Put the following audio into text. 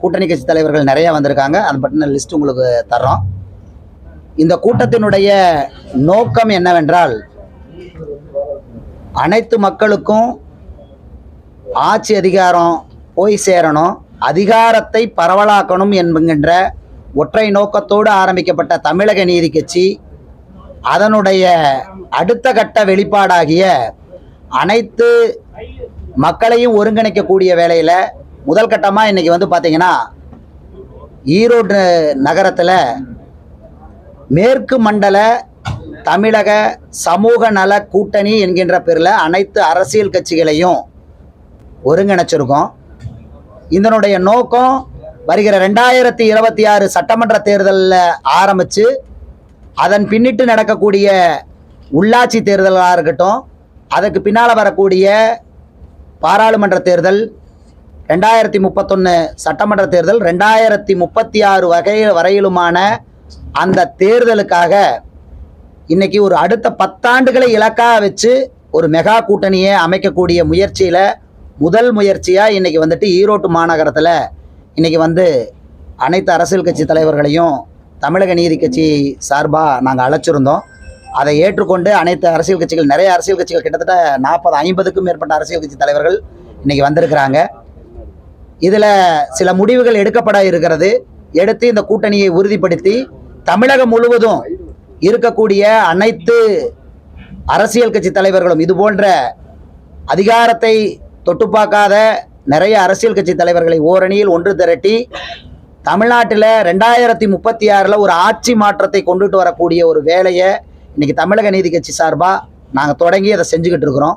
கூட்டணி கட்சி தலைவர்கள் நிறைய வந்திருக்காங்க. அது பற்றின லிஸ்ட் உங்களுக்கு தர்றோம். இந்த கூட்டத்தினுடைய நோக்கம் என்னவென்றால் அனைத்து மக்களுக்கும் ஆட்சி அதிகாரம் போய் சேரணும் அதிகாரத்தை பரவலாக்கணும் என்கின்ற ஒற்றை நோக்கத்தோடு ஆரம்பிக்கப்பட்ட தமிழக நீதி கட்சி அதனுடைய அடுத்த கட்ட வெளிப்பாடாகிய அனைத்து மக்களையும் ஒருங்கிணைக்கக்கூடிய வேலையில் முதல் கட்டமாக இன்னைக்கு வந்து பார்த்தீங்கன்னா ஈரோடு நகரத்தில் மேற்கு மண்டல தமிழக சமூக நல கூட்டணி என்கின்ற பேரில் அனைத்து அரசியல் கட்சிகளையும் ஒருங்கிணைச்சிருக்கோம். இதனுடைய நோக்கம் வருகிற ரெண்டாயிரத்தி இருபத்தி ஆறு சட்டமன்ற தேர்தலில் ஆரம்பித்து அதன் பின்னிட்டு நடக்கக்கூடிய உள்ளாட்சி தேர்தலாக இருக்கட்டும் அதுக்கு பின்னால் வரக்கூடிய பாராளுமன்ற தேர்தல் ரெண்டாயிரத்தி முப்பத்தொன்று சட்டமன்ற தேர்தல் ரெண்டாயிரத்தி முப்பத்தி ஆறு வகை வரையிலுமான அந்த தேர்தலுக்காக இன்னைக்கு ஒரு அடுத்த பத்தாண்டுகளை இலக்காக வச்சு ஒரு மெகா கூட்டணியை அமைக்கக்கூடிய முயற்சியில் முதல் முயற்சியாக இன்னைக்கு வந்துட்டு ஈரோட்டு மாநகரத்தில் இன்னைக்கு வந்து அனைத்து அரசியல் கட்சி தலைவர்களையும் தமிழக நீதி கட்சி சார்பாக நாங்கள் அழைச்சிருந்தோம். அதை ஏற்றுக்கொண்டு அனைத்து அரசியல் கட்சிகள் நிறைய அரசியல் கட்சிகள் கிட்டத்தட்ட நாற்பது ஐம்பதுக்கும் மேற்பட்ட அரசியல் கட்சி தலைவர்கள் இன்னைக்கு வந்திருக்கிறாங்க. இதில் சில முடிவுகள் எடுக்கப்பட இருக்கிறது. எடுத்து இந்த கூட்டணியை உறுதிப்படுத்தி தமிழகம் முழுவதும் இருக்கக்கூடிய அனைத்து அரசியல் கட்சி தலைவர்களும் இது போன்ற அதிகாரத்தை தொட்டுப்பாக்காத நிறைய அரசியல் கட்சி தலைவர்களை ஓரணியில் ஒன்று திரட்டி தமிழ்நாட்டில் ரெண்டாயிரத்தி முப்பத்தி ஆறில் ஒரு ஆட்சி மாற்றத்தை கொண்டுட்டு வரக்கூடிய ஒரு வேலையை இன்னைக்கு தமிழக நீதி கட்சி சார்பாக நாங்கள் தொடங்கி அதை செஞ்சுக்கிட்டு இருக்கிறோம்.